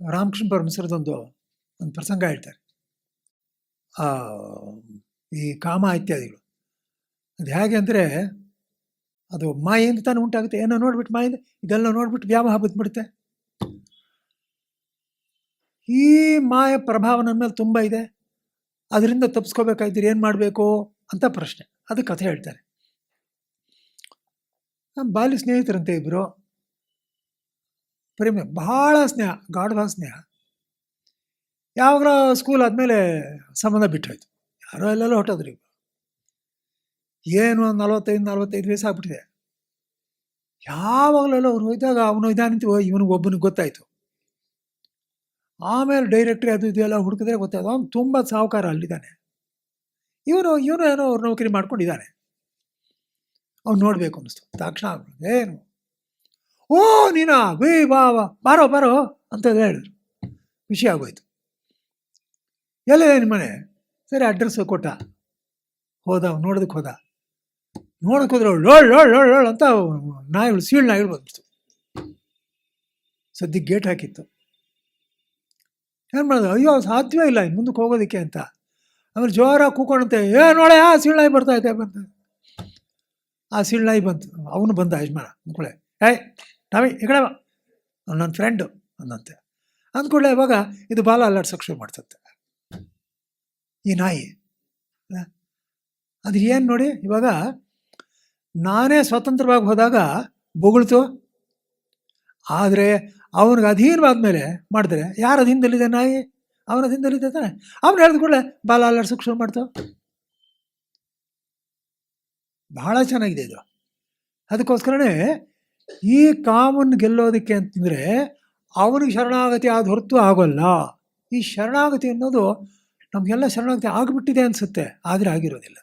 ರಾಮಕೃಷ್ಣ ಪರಮಸರದೊಂದು ಒಂದು ಪ್ರಸಂಗ ಹೇಳ್ತಾರೆ. ಈ ಕಾಮ ಇತ್ಯಾದಿಗಳು. ಅದು ಹೇಗೆ ಅಂದರೆ, ಅದು ಮಾಯಿಂದ ತಾನೇ ಉಂಟಾಗುತ್ತೆ. ಏನೋ ನೋಡ್ಬಿಟ್ಟು ಮಾಯಿಂದ ಇದೆಲ್ಲ ನೋಡ್ಬಿಟ್ಟು ವ್ಯಾಮೋಹ ಬಿದ್ದುಬಿಡುತ್ತೆ ಈ ಮಾಯ ಪ್ರಭಾವ ನನ್ನ ಮೇಲೆ ತುಂಬ ಇದೆ. ಅದರಿಂದ ತಪ್ಪಿಸ್ಕೋಬೇಕಾಯ್ತೀರಿ ಏನು ಮಾಡಬೇಕು ಅಂತ ಪ್ರಶ್ನೆ. ಅದು ಕಥೆ ಹೇಳ್ತಾರೆ. ಬಾಲ್ಯ ಸ್ನೇಹಿತರಂತೆ ಇಬ್ಬರು ಪ್ರೇಮ, ಬಹಳ ಸ್ನೇಹ ಗಾಢವಾದ ಸ್ನೇಹ. ಯಾವಾಗ ಸ್ಕೂಲ್ ಆದಮೇಲೆ ಸಂಬಂಧ ಬಿಟ್ಟೋಯ್ತು ಯಾರೋ ಎಲ್ಲೆಲ್ಲೋ ಹೊಟ್ಟೋದ್ರಿ. ಏನು ಒಂದು ನಲ್ವತ್ತೈದು, ನಲವತ್ತೈದು ವಯಸ್ಸು ಆಗ್ಬಿಟ್ಟಿದೆ. ಯಾವಾಗಲೆಲ್ಲ ಅವ್ರು ಹೋಯ್ದಾಗ ಅವನು ಇದಾನಂತ ಇವನಿಗೆ ಒಬ್ಬನಿಗೆ ಗೊತ್ತಾಯಿತು. ಆಮೇಲೆ ಡೈರೆಕ್ಟ್ರಿ ಅದು ಇದು ಎಲ್ಲ ಹುಡುಕಿದ್ರೆ ಗೊತ್ತಾಯ್ತು. ಅವ್ನು ತುಂಬ ಸಾಹುಕಾರ ಅಲ್ಲಿದ್ದಾನೆ. ಇವನು ಇವನು ಏನೋ ಅವ್ರ ನೌಕರಿ ಮಾಡ್ಕೊಂಡಿದ್ದಾನೆ. ಅವ್ನು ನೋಡಬೇಕು ಅನ್ನಿಸ್ತು. ತಕ್ಷಣ ಏನು ಓ, ನೀನಾ? ಬೇ, ಬಾ ಬಾ. ಬಾರೋ ಬಾರೋ ಅಂತ ಹೇಳಿದ್ರು. ಖುಷಿ ಆಗೋಯ್ತು. ಎಲ್ಲಿದೆ ನಿಮ್ಮ ಮನೆ ಸರಿ ಅಡ್ರೆಸ್ ಕೊಟ್ಟ. ಹೋದ, ನೋಡೋದಕ್ಕೆ ಹೋದ. ನೋಡಕ್ಕೆ ಹೋದ್ರೆ ಲೋಳ್ ಲೋಳ್ ಲೋಳ್ ಲೋಳ್ ಅಂತ ನಾಯಿಗಳು ಸೀಳ್ ನಾಯಿಗಳು ಬಂದ್ಬಿಡ್ತು. ಸದ್ಯಕ್ಕೆ ಗೇಟ್ ಹಾಕಿತ್ತು. ಏನು ಮಾಡೋದು? ಅಯ್ಯೋ, ಸಾಧ್ಯವೇ ಇಲ್ಲ ಇನ್ನು ಮುಂದಕ್ಕೆ ಹೋಗೋದಕ್ಕೆ ಅಂತ. ಆಮೇಲೆ ಜೋರಾಗಿ ಕೂಕೊಂಡಂತೆ ಏ, ನೋಡೆ, ಆ ಸೀಳ್ನಾಯಿ ಬರ್ತಾ ಇದೆ. ಬಂತ ಆ ಸೀಳ್ನಾಯಿ ಬಂತು. ಅವನು ಬಂದ, ಯಜಮಾನ, ಮುಕ್ಕಳೆ. ಏಯ್ ನಾವೇ ಈ ಕಡೆ ನನ್ನ ಫ್ರೆಂಡು ಅಂದಂತೆ ಅಂದ್ಕೊಳ್ಳೆ ಇವಾಗ ಇದು ಬಾಲ ಅಲ್ಲಾಡ್ಸೋಕೆ ಶುರು ಮಾಡ್ತತ್ತೆ. ಈ ನಾಯಿ. ಅದು ಏನು ನೋಡಿ, ಇವಾಗ ನಾನೇ ಸ್ವತಂತ್ರವಾಗಿ ಹೋದಾಗ ಬೊಗಳ್ತು. ಆದರೆ ಅವನಿಗೆ ಅಧೀನವಾದ ಮೇಲೆ ಮಾಡಿದ್ರೆ ಯಾರು ಅಧೀನದಲ್ಲಿದೆ ನಾಯಿ? ಅವನ ಅಧೀನದಲ್ಲಿದೆ ತಾನೆ. ಅವನು ಹೇಳಿದ ಕೂಡಲೇ ಬಾಲ ಅಲ್ಲಾಡ್ಸೋಕೆ ಶುರು ಮಾಡ್ತು. ಬಹಳ ಚೆನ್ನಾಗಿದೆ ಇದು. ಅದಕ್ಕೋಸ್ಕರನೇ ಈ ಕಾಮನ್ ಗೆಲ್ಲೋದಕ್ಕೆ ಅಂತಂದರೆ ಅವನಿಗೆ ಶರಣಾಗತಿ ಆದ ಹೊರತು ಆಗೋಲ್ಲ. ಈ ಶರಣಾಗತಿ ಅನ್ನೋದು ನಮಗೆಲ್ಲ ಶರಣಾಗತಿ ಆಗಿಬಿಟ್ಟಿದೆ ಅನಿಸುತ್ತೆ, ಆದರೆ ಆಗಿರೋದಿಲ್ಲ.